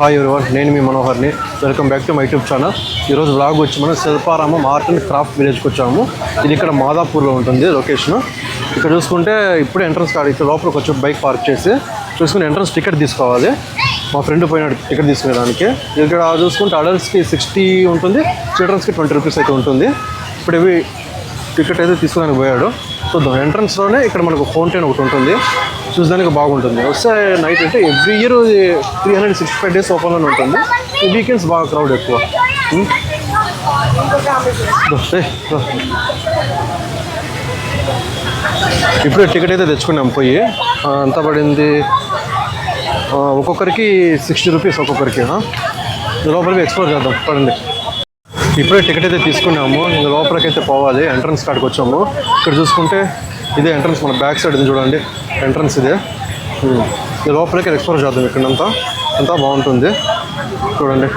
Hi everyone నేను మీ మనోహర్ని. Welcome back to my YouTube channel ఈరోజు బ్లాగ్ వచ్చి మనం శిల్పారామం ఆర్ట్ అండ్ క్రాఫ్ట్ విలేజ్కి వచ్చాము. ఇది ఇక్కడ మాదాపూర్లో ఉంటుంది లొకేషన్ ఇక్కడ చూసుకుంటే ఇప్పుడే ఎంట్రన్స్ కార్డ్ ఇక్కడ లోపలికి వచ్చి బైక్ పార్క్ చేసి చూసుకుని ఎంట్రన్స్ టికెట్ తీసుకోవాలి. మా ఫ్రెండ్ పోయినాడు టికెట్ తీసుకునేదానికి. ఇక్కడ చూసుకుంటే అడల్ట్స్కి సిక్స్టీ ఉంటుంది చిల్డ్రన్స్కి ట్వంటీ రూపీస్ అయితే ఉంటుంది. ఇప్పుడు ఇవి టికెట్ అయితే తీసుకోడానికి పోయాడు. చూద్దాం. ఎంట్రన్స్లోనే ఇక్కడ మనకు ఫౌంటైన్ ఒకటి ఉంటుంది. చూసడానికి బాగుంటుంది. వస్తే నైట్ అంటే every year three hundred sixty five days ఓపెన్లోనే ఉంటుంది. ఈ వీకెండ్స్ బాగా క్రౌడ్ ఎక్కువ. Hmm? ఇప్పుడు ఇప్పుడే టికెట్ అయితే తెచ్చుకున్నాం పోయి. ఆ, ఎంత పడింది. ఒక్కొక్కరికి సిక్స్టీ రూపీస్ ఒక్కొక్కరికి లోపలికి ఎక్స్ప్లోర్ చేద్దాం. పడండి ఇప్పుడే టికెట్ అయితే తీసుకున్నాము. ఇంకా లోపలికి అయితే పోవాలి. ఎంట్రన్స్ కాడికి వచ్చాము. ఇక్కడ చూసుకుంటే ఇదే ఎంట్రన్స్ మన బ్యాక్ సైడ్ ఇది చూడండి. ఎంట్రన్స్ ఇదే. ఉమ్. లోపలికి ఎక్స్ప్లోర్ చేద్దాం ఇక్కడంతా అంతా బాగుంటుంది. చూడండి.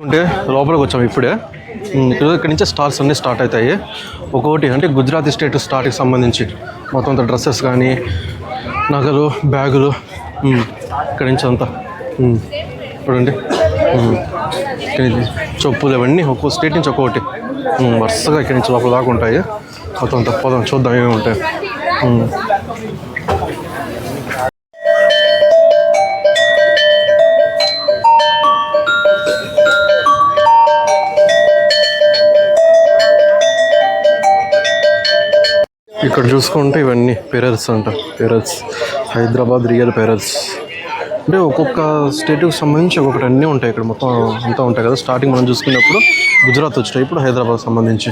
ఉంటే లోపలికి వచ్చాము ఇప్పుడే. ఉమ్, ఇక్కడ నుంచే నుంచి అన్నీ స్టార్ట్ అవుతాయి. ఒక్కొక్కటి అంటే గుజరాతీ స్టేట్ స్టార్ట్కి సంబంధించి మొత్తం అంత డ్రెస్సెస్ కానీ నగలు బ్యాగులు ఇక్కడి నుంచి అంతా. ఇప్పుడండి చూడండి. చెప్పులు ఇవన్నీ ఒక్కో స్టేట్ నుంచి ఒక్కొక్కటి వరుసగా ఇక్కడి నుంచి లోపల దాకా ఉంటాయి. మొత్తం అంత పోదాం చూద్దాం ఏమి ఉంటాయి. ఇక్కడ చూసుకుంటే ఇవన్నీ పెరల్స్ అంట. పెరల్స్. Hyderabad real pearls. అంటే ఒక్కొక్క స్టేట్కి సంబంధించి ఒక్కొక్కటి అన్నీ ఉంటాయి ఇక్కడ. మొత్తం అంతా ఉంటాయి కదా. స్టార్టింగ్ మనం చూసుకున్నప్పుడు గుజరాత్ వచ్చినాయి ఇప్పుడు హైదరాబాద్ సంబంధించి.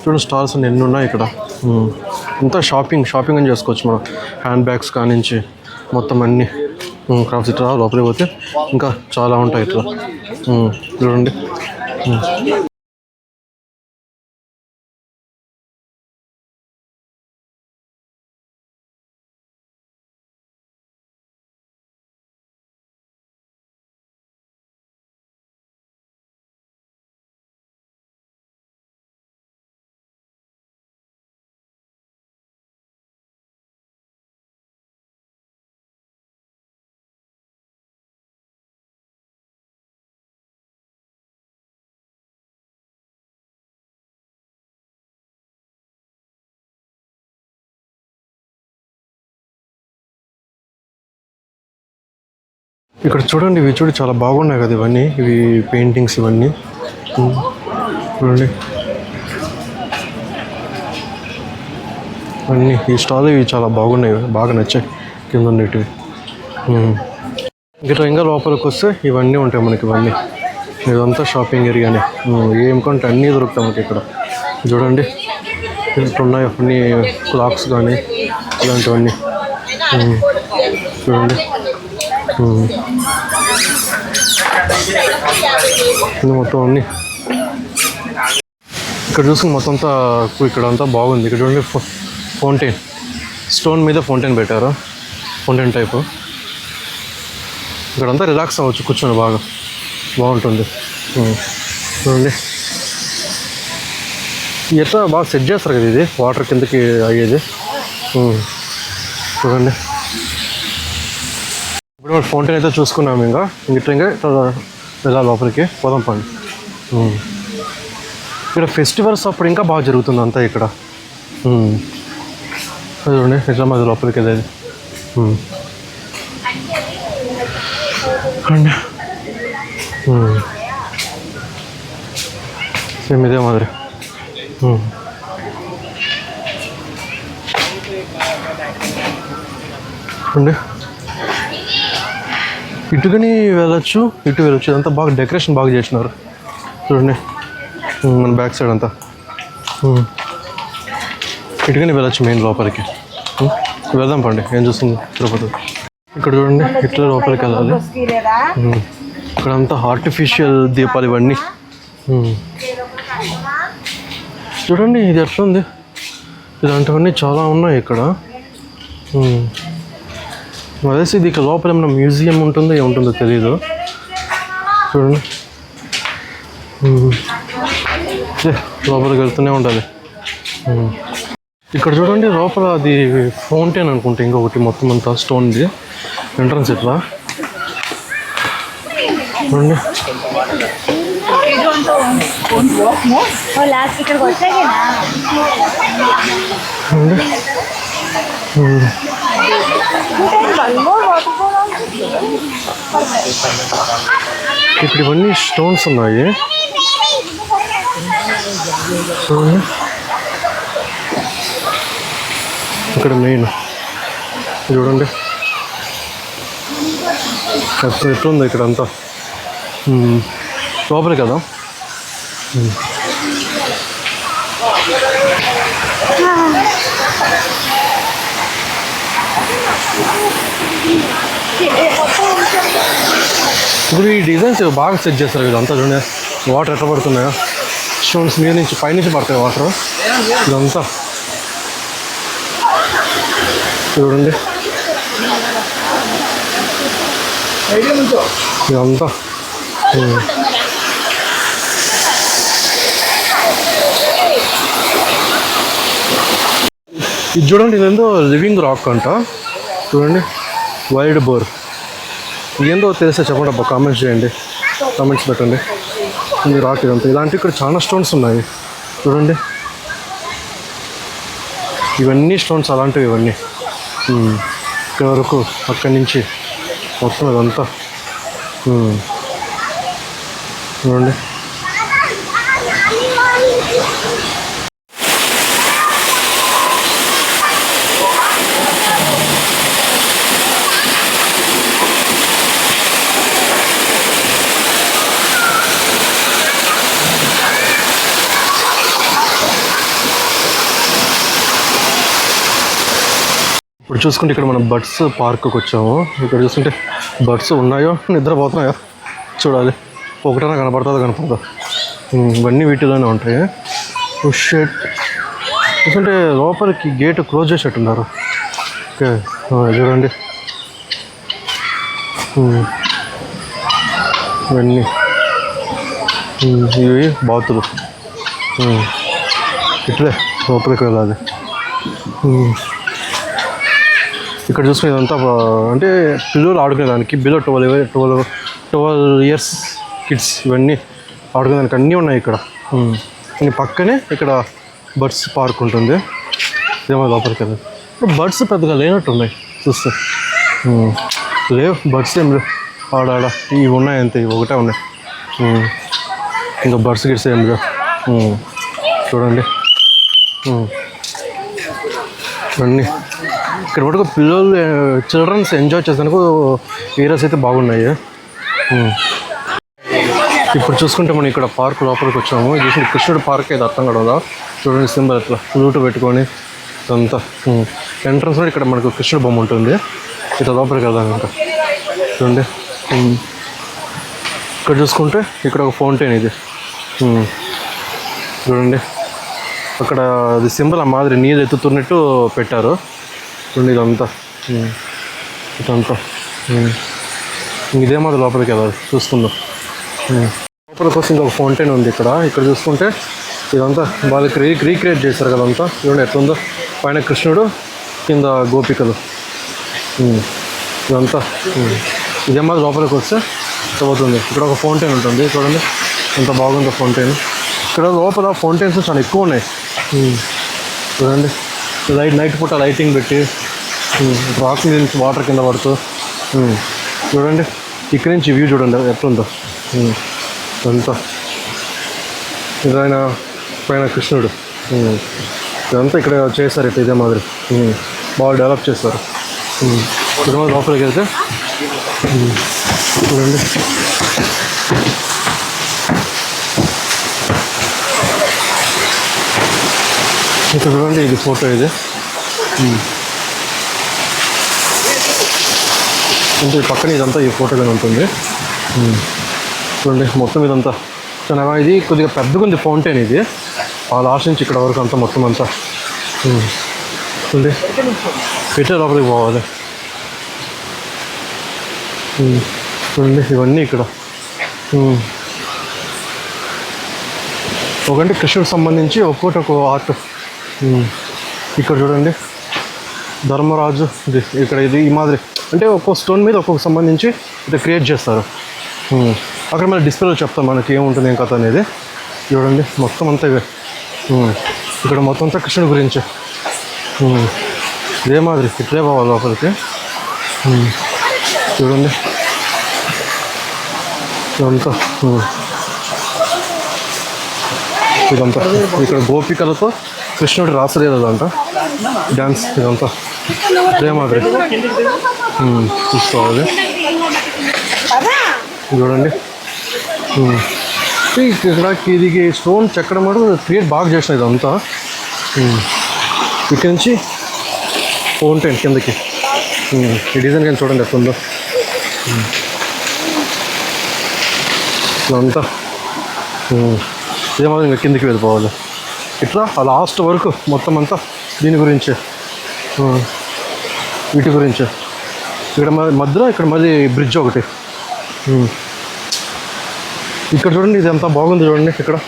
చూడండి స్టాల్స్ అన్ని ఎన్ని ఉన్నాయి ఇక్కడ. అంతా షాపింగ్ షాపింగ్ అని చేసుకోవచ్చు మనం. హ్యాండ్ బ్యాగ్స్ కానించి మొత్తం అన్నీ. క్రాఫ్ట్స్ ఇట్లా లోపలికి పోతే ఇంకా చాలా ఉంటాయి ఇట్లా. చూడండి. ఇక్కడ చూడండి ఇవి చూడు చాలా బాగున్నాయి కదా ఇవన్నీ ఇవి పెయింటింగ్స్ ఇవన్నీ. చూడండి. అన్నీ ఈ స్టాల్ ఇవి చాలా బాగున్నాయి బాగా నచ్చాయి కింద ఉండేటివి. ఇక్కడ ఇంకా లోపలికి వస్తే ఇవన్నీ ఉంటాయి మనకి ఇవన్నీ. ఇదంతా షాపింగ్ ఏరియానే ఏం కొంటే అన్నీ దొరుకుతాయి మనకి ఇక్కడ. చూడండి ఇట్లా ఉన్నాయి అన్ని క్లాక్స్ కానీ ఇలాంటివన్నీ. చూడండి. మొత్తం అన్ని. ఇక్కడ చూసుకుని మొత్తం అంతా ఇక్కడ అంతా బాగుంది. ఇక్కడ చూడండి ఫౌంటైన్. స్టోన్ మీద ఫౌంటైన్ పెట్టారు. Fountain type. ఇక్కడంతా రిలాక్స్ అవ్వచ్చు కూర్చొని బాగా. బాగుంటుంది. చూడండి. ఎట్లా బాగా సెట్ చేస్తారు కదా ఇది? వాటర్ కిందకి అయ్యేది. చూడండి. ఇప్పుడు మన ఫౌంటైన్ అయితే చూసుకున్నాము ఇంకా ఇట్లా ఇంకా ఇట్లా వెళ్ళాలి లోపలికి పోదాం పండి ఉమ్. ఇక్కడ ఫెస్టివల్స్ అప్పుడు ఇంకా బాగా జరుగుతుంది అంతా ఇక్కడ ఉమ్. అది చూడండి ఇట్లా మాది లోపలికి వెళ్ళేది ఉమ్. అండి ఉమ్. సేమ్ ఇదే మాదిరి ఉమ్. అండి ఇటుకని వెళ్ళొచ్చు ఇటు వెళ్ళొచ్చు. ఇదంతా బాగా డెకరేషన్ బాగా చేసినారు. చూడండి. మన బ్యాక్ సైడ్ అంతా. ఇటుకని వెళ్ళొచ్చు వెళ్ళచ్చు మెయిన్ లోపలికి. వెళ్దాం పండి ఏం చూస్తుంది తిరుపతి? ఇక్కడ చూడండి ఇట్లా లోపలికి వెళ్ళాలి. ఇక్కడ అంతా ఆర్టిఫిషియల్ దీపాలు ఇవన్నీ. చూడండి ఇది ఎట్లుంది? ఇలాంటివన్నీ చాలా ఉన్నాయి ఇక్కడ. వదిలేసి ఇది ఇక్కడ లోపల ఏమైనా మ్యూజియం ఉంటుందో ఏముంటుందో తెలియదు చూడండి లోపలికి వెళ్తూనే ఉండాలి. ఇక్కడ చూడండి లోపల అది ఫౌంటైన్ అనుకుంటా ఇంకొకటి మొత్తం అంతా స్టోన్ది. ఎంట్రన్స్ ఇట్లా. చూడండి. చూడండి. ఇప్పుడు hmm. ఇక్కడ ఇవన్నీ స్టోన్స్ ఉన్నాయి. ఇక్కడ మెయిన్ చూడండి. ఎట్లా ఎట్లుంది ఇక్కడ అంతా hmm. లోపలి కదా? Hmm. ఇప్పుడు ఈ డిజైన్స్ బాగా సెట్ చేస్తారు ఇదంతా చూడండి. వాటర్ ఎట్లా పడుతున్నాయో. స్టోన్స్ మీద నుంచి పైనుంచి పడతాయి వాటర్ ఇదంతా. చూడండి. ఇదంతా. ఇది చూడండి ఇదేందో లివింగ్ రాక్ అంట. చూడండి. వైల్డ్ బోర్ ఏందో తెలిస్తే చెప్పండి అబ్బా కామెంట్స్ చేయండి. కామెంట్స్ పెట్టండి. ఇది రాక్ ఇదంతా. ఇలాంటి ఇక్కడ చాలా స్టోన్స్ ఉన్నాయి. చూడండి. ఇవన్నీ స్టోన్స్ అలాంటివి ఇవన్నీ. ఇక్కడ వరకు అక్కడి నుంచి మొత్తం ఇదంతా. చూడండి. ఇప్పుడు చూసుకుంటే ఇక్కడ మనం బర్డ్స్ పార్క్కి వచ్చాము. ఇక్కడ చూసుకుంటే బర్డ్స్ ఉన్నాయో నిద్రపోతున్నాయో చూడాలి. ఒకటైనా కనపడుతుందో కనపడదా. ఇవన్నీ వీటిలోనే ఉంటాయి. Oh, షెట్ చూసుకుంటే లోపలికి గేట్ క్లోజ్ చేసేట్టున్నారు. ఓకే చూడండి. ఇవన్నీ. ఇవి బాతులు. ఇట్లే లోపలికి వెళ్ళాలి. ఇక్కడ చూసుకునే ఇదంతా బా- అంటే పిల్లలు ఆడుకునేదానికి below twelve twelve twelve years kids ఇవన్నీ ఆడుకునేదానికి అన్నీ ఉన్నాయి ఇక్కడ. పక్కనే ఇక్కడ బర్డ్స్ పార్క్ ఉంటుంది. ఇదేమో లోపలికి వెళ్ళదు ఇప్పుడు బర్డ్స్ పెద్దగా లేనట్టు ఉన్నాయి చూస్తే. లేవు బర్డ్స్ ఏం లేవు. ఆడ ఆడ ఇవి ఉన్నాయి అంతే ఇవి ఒకటే ఉన్నాయి. ఇంకా బర్డ్స్ గిడ్స్ ఏం లేవు. చూడండి. అన్నీ ఇక్కడ మటుకు పిల్లలు చిల్డ్రన్స్ ఎంజాయ్ చేసేందుకు ఏరియాస్ అయితే బాగున్నాయి. ఇప్పుడు చూసుకుంటే మనం ఇక్కడ పార్క్ లోపలికి వచ్చాము. ఇది చూసి కృష్ణుడు పార్క్ అయితే అర్థం కదా చూడండి సింబల్ అట్లా ఫ్లూట్ పెట్టుకొని అంతా ఎంట్రన్స్ ఇక్కడ మనకు కృష్ణుడు బొమ్మ ఉంటుంది. ఇట్లా లోపలికి వెళ్దాం ఇంకా. చూడండి. ఇక్కడ చూసుకుంటే ఇక్కడ ఒక ఫౌంటైన్ ఇది. చూడండి. అక్కడ అది సింబల్ ఆ మాదిరి నీళ్ళు ఎత్తుతున్నట్టు పెట్టారు. చూడండి ఇదంతా. ఇదంతా ఇదే మాది లోపలికి వెళ్ళాలి చూసుకుందాం. లోపలికి వస్తే ఇంకొక ఫౌంటైన్ ఉంది ఇక్కడ. ఇక్కడ చూసుకుంటే ఇదంతా వాళ్ళకి రీ రీక్రియేట్ చేశారు కదంతా చూడండి ఎట్లుందో. పైన కృష్ణుడు కింద గోపికలు. ఇదంతా. ఇదే మాది లోపలికి వస్తే పోతుంది ఇక్కడ ఒక ఫౌంటైన్ ఉంటుంది చూడండి. ఎంత బాగుందో ఫౌంటైన్. ఇక్కడ లోపల ఫౌంటైన్స్ చాలా ఎక్కువ ఉన్నాయి. చూడండి. లైట్ నైట్ పూట లైటింగ్ పెట్టి రాక్ మీద నుంచి వాటర్ కింద పడుతూ చూడండి ఇక్కడి నుంచి వ్యూ చూడండి ఎట్లుందో. ఉమ్. అంతా ఇదైన పైన కృష్ణుడు. ఇదంతా ఇక్కడ చేశారు ఇట్లా ఇదే మాదిరి. బాగా డెవలప్ చేస్తారు ఇక్కడ లోపలికి వెళ్తే చూడండి. ఇక్కడ చూడండి ఇది ఫోటో ఇది. ఉమ్. అంటే పక్కన ఇదంతా ఈ ఫోటో ఉంటుంది. చూడండి మొత్తం ఇదంతా. చాలా ఇది కొద్దిగా పెద్దగా ఉంది ఫౌంటైన్ ఇది. ఆ లాస్ట్ నుంచి ఇక్కడ వరకు అంతా మొత్తం అంతా. చూడండి పెట్టే లోపలికి పోవాలి. చూడండి ఇవన్నీ ఇక్కడ. ఒకటి కృష్ణుడికి సంబంధించి ఒక్కొక్కటి ఒక ఆర్ట్ ఇక్కడ చూడండి. ధర్మరాజు ఇది ఇక్కడ ఇది ఈ మాదిరి. అంటే ఒక్కో స్టోన్ మీద ఒక్కొక్క సంబంధించి ఇది క్రియేట్ చేస్తారు. అక్కడ మన డిస్ప్లేలో చెప్తాం మనకి ఏముంటుంది ఏం కథ అనేది. చూడండి మొత్తం అంతా ఇవే. ఇక్కడ మొత్తం అంతా కృష్ణుడి గురించి. ఇదే మాదిరి ఇట్లే పోవాలి లోపలికి. చూడండి. ఇదంతా ఇదంతా ఇక్కడ గోపికలతో కృష్ణుడు రాసలేదు అంట డ్యాన్స్ ఇదంతా. ప్రేమాద్రి చూసుకోవాలి చూడండి. ఇక్కడ ఇది స్టోన్ చెక్కడం కూడా క్రియేట్ బాగా చేసిన ఇదంతా. ఇక్కడి నుంచి ఫౌంటైన్ కిందకి. ఈ డిజైన్ కానీ చూడండి ఎట్లా ఇదంతా. ఇదే మాత్రం ఇంకా కిందకి వెళ్ళిపోవాలి. ఇట్లా లాస్ట్ వరకు మొత్తం అంతా దీని గురించే వీటి గురించే. ఇక్కడ మధ్యలో ఇక్కడ మళ్ళీ బ్రిడ్జ్ ఒకటి. ఇక్కడ చూడండి ఇది ఎంత బాగుంది చూడండి ఇక్కడ.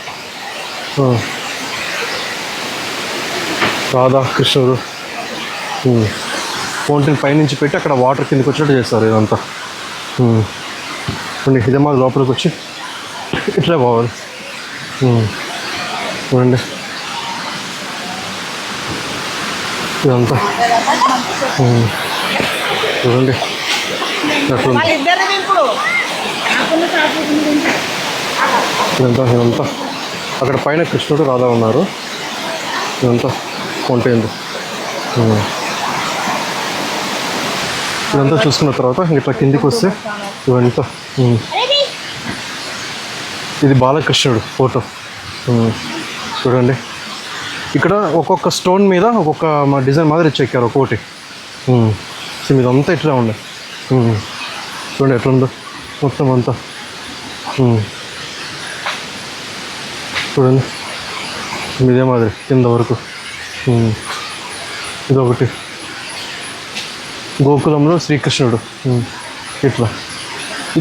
రాధా కృష్ణుడు ఫౌంటైన్ పైనుంచి పెట్టి అక్కడ వాటర్ కిందకి వచ్చినట్టు చేస్తారు ఇదంతా. చూడండి ఇదే మాది లోపలికి వచ్చి ఇట్లే పోవాలి. చూడండి. ఇదంతా. చూడండి. ఇదంతా ఇదంతా. అక్కడ పైన కృష్ణుడు రాధా ఉన్నారు. ఇదంతా కొంటేంది. ఇదంతా చూసుకున్న తర్వాత ఇట్లా కిందికి వస్తే ఇవంతా ఇది బాలకృష్ణుడు ఫోటో. చూడండి. ఇక్కడ ఒక్కొక్క స్టోన్ మీద ఒక్కొక్క మా డిజైన్ మాదిరి చెక్కారు ఒక్కొక్కటి. సో మీద అంతా ఇట్లా ఉండే. చూడండి ఎట్లా ఉందో. మొత్తం అంతా. చూడండి. ఇదే మాదిరి కింద వరకు. ఇదొకటి. గోకులంలో శ్రీకృష్ణుడు. ఇట్లా.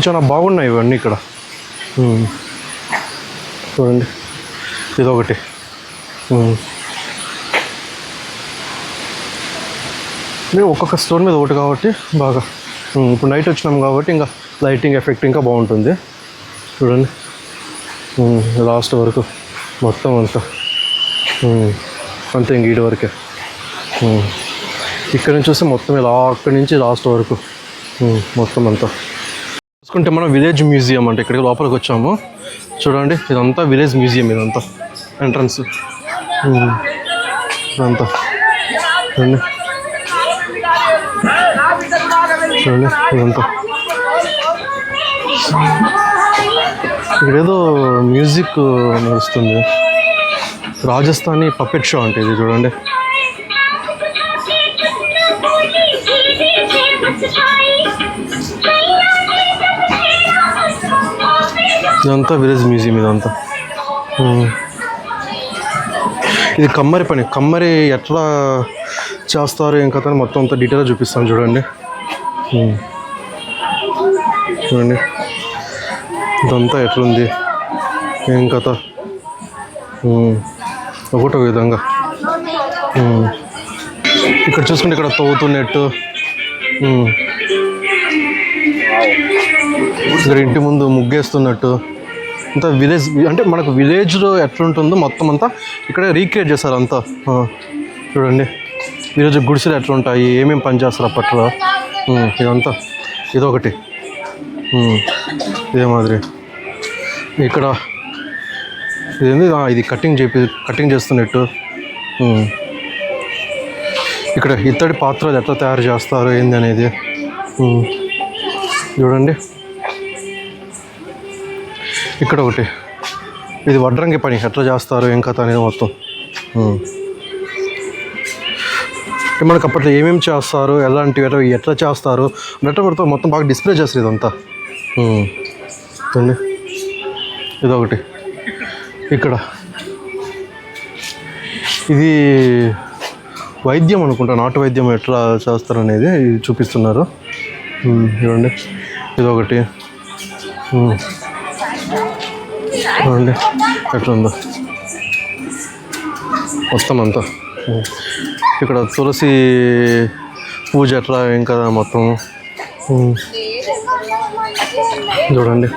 చాలా బాగున్నాయి ఇవన్నీ ఇక్కడ. చూడండి. ఇదొకటి. మేము ఒక్కొక్క స్టోన్ మీద ఒకటి కాబట్టి బాగా ఇప్పుడు నైట్ వచ్చినాం కాబట్టి ఇంకా లైటింగ్ ఎఫెక్ట్ ఇంకా బాగుంటుంది. చూడండి. లాస్ట్ వరకు మొత్తం అంతా. అంతే ఇంక వరకే. ఇక్కడ నుంచి చూస్తే మొత్తం ఇలా అక్కడి నుంచి లాస్ట్ వరకు. మొత్తం అంతా. చూసుకుంటే మనం విలేజ్ మ్యూజియం అంటే ఇక్కడికి లోపలికి వచ్చాము. చూడండి ఇదంతా విలేజ్ మ్యూజియం ఇదంతా. ఎంట్రన్స్ ఇదంతా. చూడండి. చూడండి ఇదంతా. ఇక్కడేదో మ్యూజిక్ నడుస్తుంది. రాజస్థానీ పప్పెట్ షో అంటే ఇది చూడండి. ఇదంతా విలేజ్ మ్యూజియం ఇదంతా. ఇది కమ్మరి పని. కమ్మరి ఎట్లా చేస్తారు ఏం కథ అని మొత్తం అంతా డీటెయిల్గా చూపిస్తాను చూడండి. చూడండి. ఇదంతా ఎట్లుంది? ఏం కథ? ఒకటో విధంగా. ఇక్కడ చూసుకుంటే ఇక్కడ తవ్వుతున్నట్టు ఇక్కడ ఇంటి ముందు ముగ్గేస్తున్నట్టు. అంతా విలేజ్ అంటే మనకు విలేజ్లో ఎట్లుంటుందో మొత్తం అంతా ఇక్కడ రీక్రియేట్ చేస్తారు అంతా. చూడండి. ఈరోజు గుడిసెలు ఎట్లుంటాయి? ఏమేమి పనిచేస్తారు అప్పట్లో? ఇదంతా. ఇదొకటి. ఇదే మాదిరి. ఇక్కడ ఇదేంది? ఇది కటింగ్ చేపి కటింగ్ చేస్తున్నట్టు. ఇక్కడ ఇత్తడి పాత్రలు ఎట్లా తయారు చేస్తారు? ఏంది అనేది. చూడండి. ఇక్కడ ఒకటి. ఇది వడ్రంగి పని. ఎట్లా చేస్తారు? ఏం కథ అనేది మొత్తం. మనకు అప్పట్లో ఏమేమి చేస్తారు ఎలాంటివి ఎట్లా ఎట్లా చేస్తారు నెట్వర్క్తో మొత్తం బాగా డిస్ప్లే చేస్తారు ఇదంతా. చూడండి. ఇదొకటి. ఇక్కడ. ఇది వైద్యం అనుకుంటా నాటు వైద్యం ఎట్లా చేస్తారు అనేది చూపిస్తున్నారు చూడండి. ఇదొకటి. చూడండి. ఎట్లుందో. మొత్తం అంతా. ఇక్కడ తులసి పూజ ఎట్లా ఇంకా మొత్తం? చూడండి.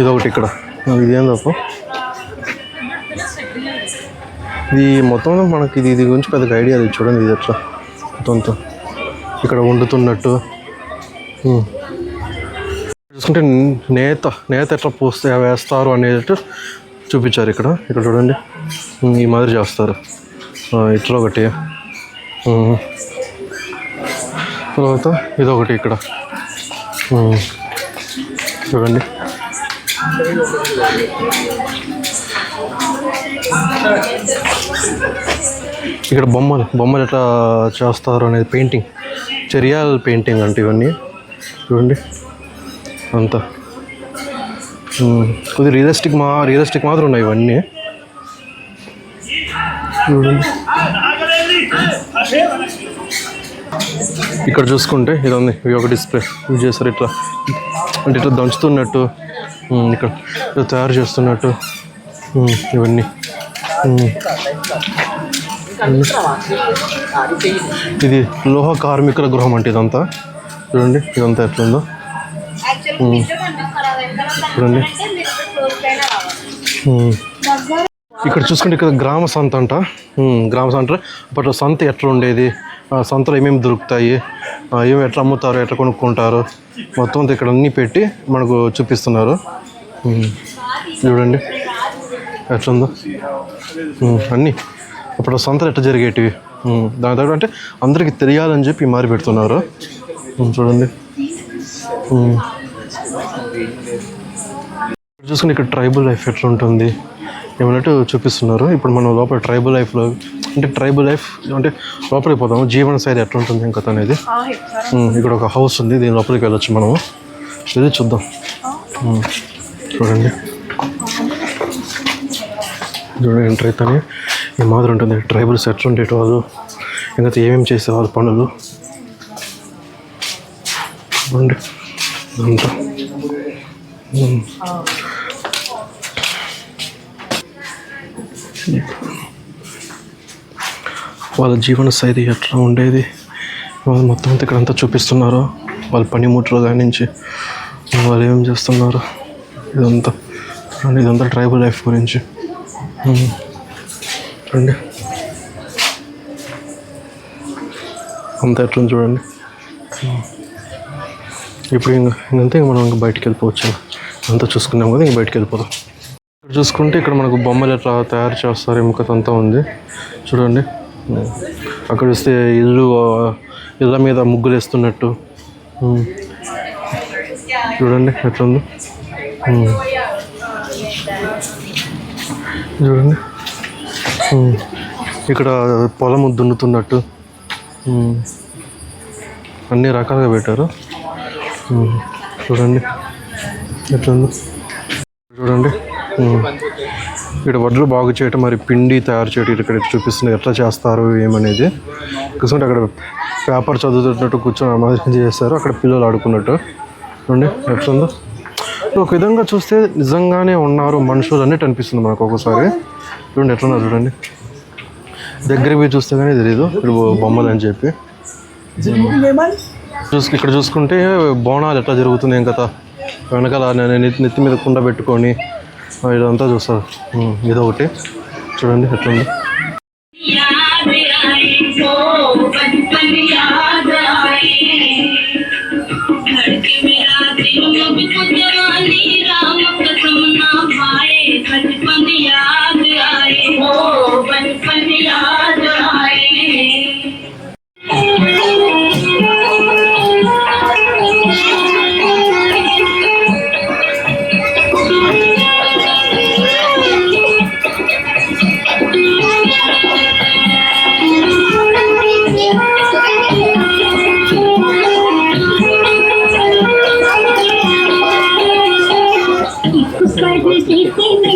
ఇదొకటి ఇక్కడ. ఇదేం తప్ప? ఇది మొత్తం మనకి ఇది ఇది గురించి పెద్దగా ఐడియా లేదు. చూడండి ఇది ఎట్లా? మొత్తం ఇక్కడ వండుతున్నట్టు. చూసుకుంటే నేత నేత ఎట్లా పూస్తే వేస్తారు అనేది చూపించారు ఇక్కడ. ఇక్కడ చూడండి. ఈ మాదిరి చేస్తారు. ఇట్లా ఒకటి. తర్వాత ఇదొకటి ఇక్కడ. చూడండి. ఇక్కడ బొమ్మలు. బొమ్మలు ఎట్లా చేస్తారు అనేది పెయింటింగ్. చెరియాల్ పెయింటింగ్ అంటే ఇవన్నీ. చూడండి. అంతా. కొద్దిగా రియలిస్టిక్ మా రియలిస్టిక్ మాత్రం ఉన్నాయి ఇవన్నీ. చూడండి. ఇక్కడ చూసుకుంటే ఇది ఉంది. ఇవి ఒక డిస్ప్లే యూజ్ చేస్తారు ఇట్లా. అంటే ఇట్లా దంచుతున్నట్టు ఇక్కడ ఇట్లా తయారు చేస్తున్నట్టు ఇవన్నీ. ఇది లోహ కార్మికుల గృహం అంటే ఇదంతా. చూడండి ఇదంతా ఎట్లుందో. చూడండి. ఇక్కడ చూసుకుంటే ఇక్కడ గ్రామ సంత అంట. గ్రామ సంత అప్పట్లో సంత ఎట్లా ఉండేది? ఆ సంతలో ఏమేమి దొరుకుతాయి? ఏమి ఎట్లా అమ్ముతారు? ఎట్లా కొనుక్కుంటారు? మొత్తం అంతా ఇక్కడ అన్నీ పెట్టి మనకు చూపిస్తున్నారు. చూడండి. ఎట్లుందో? ఉమ్, అన్నీ. అప్పుడు సంతలు ఎట్లా జరిగేటివి? దాని తర్వాత అంటే అందరికీ తెలియాలని చెప్పి మారి పెడుతున్నారు. చూడండి. చూసుకుని ఇక్కడ ట్రైబల్ లైఫ్ ఎట్లా ఉంటుంది ఏమన్నట్టు చూపిస్తున్నారు. ఇప్పుడు మనం లోపల ట్రైబల్ లైఫ్లో అంటే ట్రైబల్ లైఫ్ అంటే లోపలికి పోతాము జీవన శైలి ఎట్లా ఉంటుంది ఇంకా అనేది? ఇక్కడ ఒక హౌస్ ఉంది. దీని లోపలికి వెళ్ళొచ్చు మనము. ఇది చూద్దాం. చూడండి. చూడండి ఎంటర్ అయితేనే ఈ మాదిరి ఉంటుంది. ట్రైబల్స్ ఎట్లా ఉండేటవాళ్ళు ఇంకా ఏమేమి చేసేవాళ్ళు పనులు? చూడండి. ఉమ్. వాళ్ళ జీవన శైలి ఎట్లా ఉండేది? వాళ్ళు మొత్తం అంతా ఇక్కడంతా చూపిస్తున్నారు. వాళ్ళ పనిముట్లు కానించి వాళ్ళు ఏం చేస్తున్నారు? ఇదంతా. ఇదంతా ట్రైబల్ లైఫ్ గురించి. రండి. అంతా ఎట్లా చూడండి. ఇప్పుడు ఇంకా ఇంకంతే మనం ఇంకా బయటకు వెళ్ళిపోవచ్చు అంతా చూసుకున్నాం కదా ఇంక బయటికి వెళ్ళిపోదాం. ఇక్కడ చూసుకుంటే ఇక్కడ మనకు బొమ్మలు ఎట్లా తయారు చేస్తారు ఎముకత అంతా ఉంది. చూడండి. అక్కడ చూస్తే ఇల్లు ఇళ్ళ మీద ముగ్గులు వేస్తున్నట్టు. చూడండి ఎట్లుంది. చూడండి. ఇక్కడ పొలము దున్నుతున్నట్టు. అన్ని రకాలుగా పెట్టారు. చూడండి. ఎట్లా ఉంది చూడండి. ఇక్కడ వడ్లు బాగు చేయటం మరి పిండి తయారు చేయటం ఇక్కడ చూపిస్తుంది. ఎట్లా చేస్తారు ఏమనేది. కూర్చుంటే అక్కడ పేపర్ చదువుతున్నట్టు కూర్చొని ఆ మాదిరి చేస్తారు. అక్కడ పిల్లలు ఆడుకున్నట్టు. చూడండి ఎట్లుందో. ఒక విధంగా చూస్తే నిజంగానే ఉన్నారు మనుషులు అన్నట్టు అనిపిస్తుంది మనకు ఒక్కోసారి. చూడండి ఎట్లున్నారు చూడండి. దగ్గరికి పోయి చూస్తే కానీ తెలియదు ఇప్పుడు బొమ్మలు అని చెప్పి. చూసు ఇక్కడ చూసుకుంటే బోనాలు ఎట్లా జరుగుతుంది ఏం కథ? వెనకాల నేను నెత్తి మీద కుండ పెట్టుకొని ఇదంతా చూస్తారు ఇదొకటి చూడండి ఎట్లుంది. याद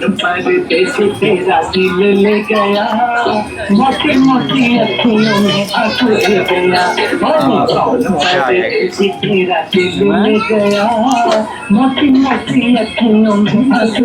परदेसी तेरा दिल ले गया मोटी मोटी अखियों में आंसू ले गया परदेसी तेरा दिल ले गया मोटी मोटी अखियों में आंसू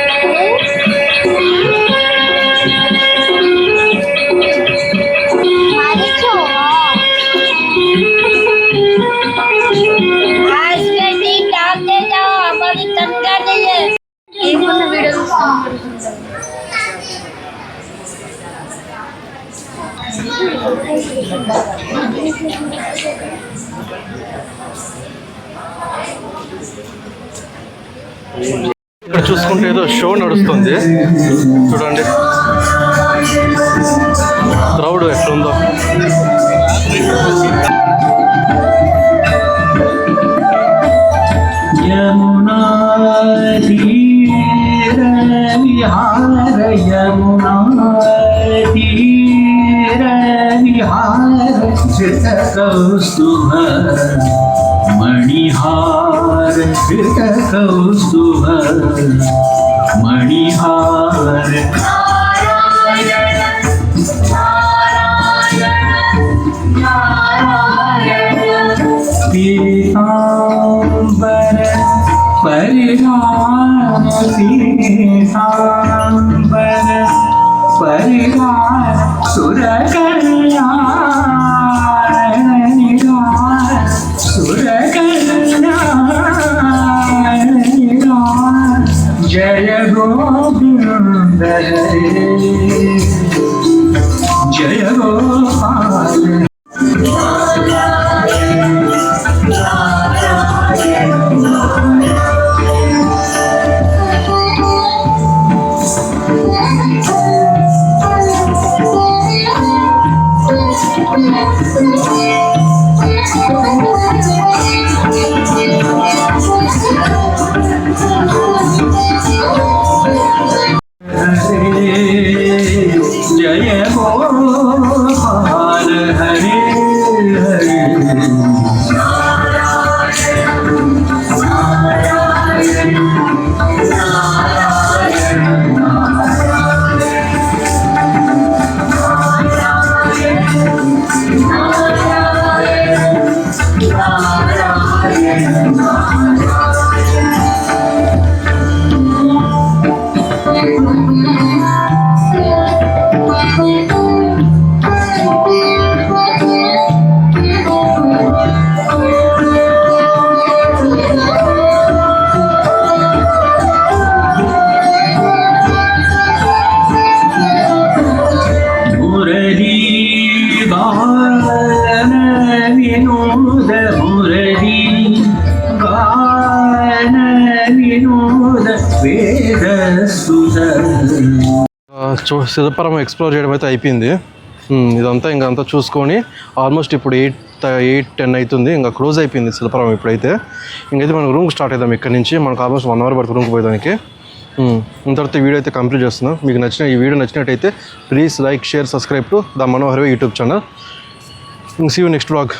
చూసుకుంటే ఏదో షో నడుస్తుంది. చూడండి. క్రౌడ్ ఎట్లుందో. యమునా తీర విహార యమునా తీర విహార చిత కౌస్తుభ మణిహార. ಕೌಸುಮ ಮಣಿಹಾರ ಪೀತಾಂಬರ ಪರಿಹಾರ ಪೀತಾಂಬರ ಪರಿಹಾರ ಸುರಕ గాన చూ ఎక్స్ప్లోర్ చేయడం అయితే అయిపోయింది. ఇదంతా ఇంక అంతా చూసుకొని ఆల్మోస్ట్ ఇప్పుడు ఎయిట్ ఎయిట్ టెన్ అవుతుంది ఇంకా క్లోజ్ అయిపోయింది సిద్ధపురం ఇప్పుడైతే. ఇంకైతే మనం రూమ్ స్టార్ట్ అవుదాం ఇక్కడ నుంచి. మనకు ఆల్మోస్ట్ వన్ అవర్ పడుతుంది రూమ్కి పోయేదానికి. Hmm. ఇంతవరకు వీడియో అయితే కంప్లీట్ చేస్తున్నాం. మీకు నచ్చిన ఈ వీడియో నచ్చినట్టయితే please like share subscribe to the Manohar YouTube channel. See you next vlog